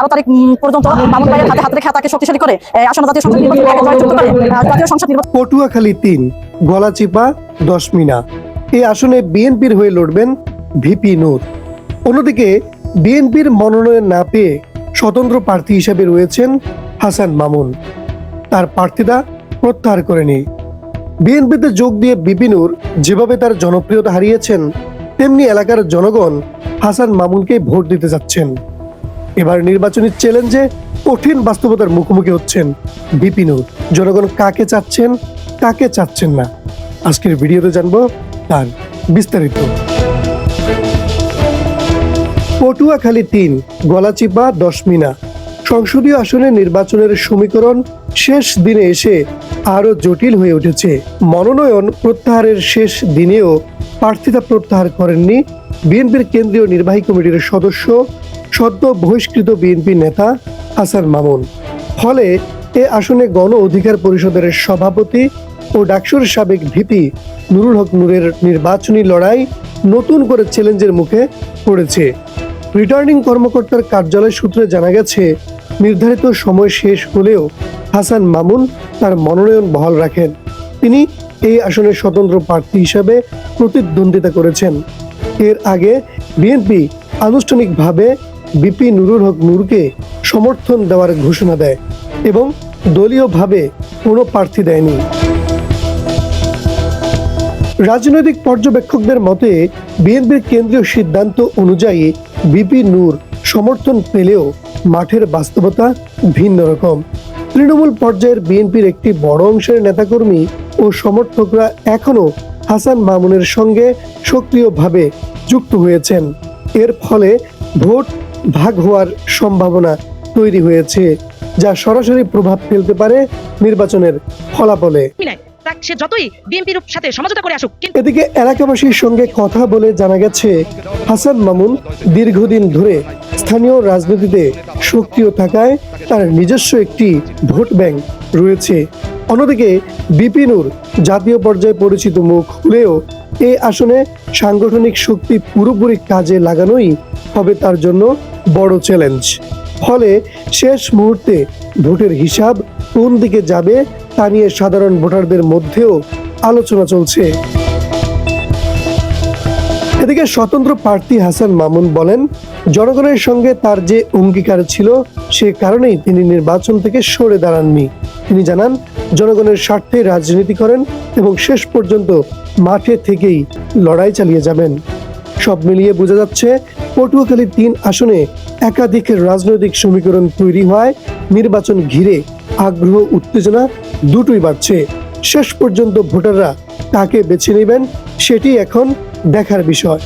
বারো তারিখ পর্যন্ত হাতে শক্তিশালী করে জাতীয় সংসদ নির্বাচন জাতীয় সংসদ নির্বাচন পটুয়াখালী তিন, গলাচিপা দশ মিনা এই আসনে বিএনপির হয়ে লড়বেন ভিপি নূর। অন্যদিকে, বিএনপির মনোনয়ন না পেয়ে স্বতন্ত্র প্রার্থী হিসেবে রয়েছেন হাসান মামুন। তার প্রার্থিতা প্রত্যাহার করেনি বিএনপিতে যোগ দিয়ে বিপিনুর যেভাবে তার জনপ্রিয়তা হারিয়েছেন, তেমনি এলাকার জনগণ হাসান মামুনকে ভোট দিতে যাচ্ছেন। এবার নির্বাচনী চ্যালেঞ্জে কঠিন বাস্তবতার মুখোমুখি হচ্ছেন বিপিনুর জনগণ কাকে চাচ্ছেন কাকে চাচ্ছেন না? আজকের ভিডিওতে জানব তার বিস্তারিত। পটুয়াখালী তিন গলাচিপা দশমিনা। সংসদীয় আসনে নির্বাচনের সমীকরণ শেষ দিনে এসে আরও জটিল হয়ে উঠেছে। মনোনয়ন প্রত্যাহারের শেষ দিনেও প্রার্থিতা প্রত্যাহার করেননি বিএনপির কেন্দ্রীয় নির্বাহী কমিটির সদস্য সদ্য বহিষ্কৃত বিএনপি নেতা হাসান মামুন। ফলে এ আসনে গণ অধিকার পরিষদের সভাপতি ও ডাকসুর সাবেক ভিপি নুরুল হক নূরের নির্বাচনী লড়াই নতুন করে চ্যালেঞ্জের মুখে পড়েছে। রিটার্নিং কর্মকর্তার কার্যালয় সূত্রে জানা গেছে, নির্ধারিত সময় শেষ হলেও হাসান মামুন তার মনোনয়ন বহাল রাখেন। তিনি এই আসনের স্বতন্ত্র প্রার্থী হিসাবে প্রতিদ্বন্দ্বিতা করেছেন। এর আগে বিএনপি আনুষ্ঠানিকভাবে বিপি নুরুল হক নূরকে সমর্থন দেওয়ার ঘোষণা দেয় এবং দলীয়ভাবে কোনো প্রার্থী দেয়নি। রাজনৈতিক পর্যবেক্ষকদের মতে, বিএনপির কেন্দ্রীয় সিদ্ধান্ত অনুযায়ী বিপি নূর সমর্থন পেলেও মাঠের বাস্তবতা ভিন্ন রকম। তৃণমূল পর্যায়ের বিএনপির একটি বড় অংশের নেতাকর্মী ও সমর্থকরা এখনও হাসান মামুনের সঙ্গে সক্রিয়ভাবে যুক্ত হয়েছেন। এর ফলে ভোট ভাগ হওয়ার সম্ভাবনা তৈরি হয়েছে যা সরাসরি প্রভাব ফেলতে পারে নির্বাচনের ফলাফলে। সে যতই বিএনপির সাথে সমঝোতা করে আসুক এদিকে এলাকাবাসীর সঙ্গে কথা বলে জানা গেছে হাসান মামুন দীর্ঘদিন ধরে স্থানীয় রাজনীতিতে সক্রিয় থাকায় তার নিজস্ব একটি ভোট ব্যাংক রয়েছে। অন্যদিকে বিপিনুর জাতীয় পর্যায়ে পরিচিত মুখ হলেও এই আসনে সাংগঠনিক শক্তি পুরোপুরি কাজে লাগানোই হবে তার জন্য বড় চ্যালেঞ্জ ফলে শেষ মুহূর্তে ভোটের হিসাব কোন দিকে যাবে তা নিয়ে সাধারণ ভোটারদের মধ্যেও আলোচনা চলছে। এদিকে স্বতন্ত্র প্রার্থী হাসান মামুন বলেন, জনগণের সঙ্গে তার যে অঙ্গীকার ছিল, সে কারণেই তিনি নির্বাচন থেকে সরে দাঁড়াননি। তিনি জানান, জনগণের স্বার্থে রাজনীতি করেন এবং শেষ পর্যন্ত মাঠে থেকেই লড়াই চালিয়ে যাবেন। সব মিলিয়ে বোঝা যাচ্ছে, পটুয়াখালী তিন আসনে একাধিক রাজনৈতিক সমীকরণ তৈরি হয় নির্বাচন ঘিরে আগ্রহ, উত্তেজনা দুটোই বাড়ছে। শেষ পর্যন্ত ভোটাররা কাকে বেছে নেবেন, সেটি এখন দেখার বিষয়।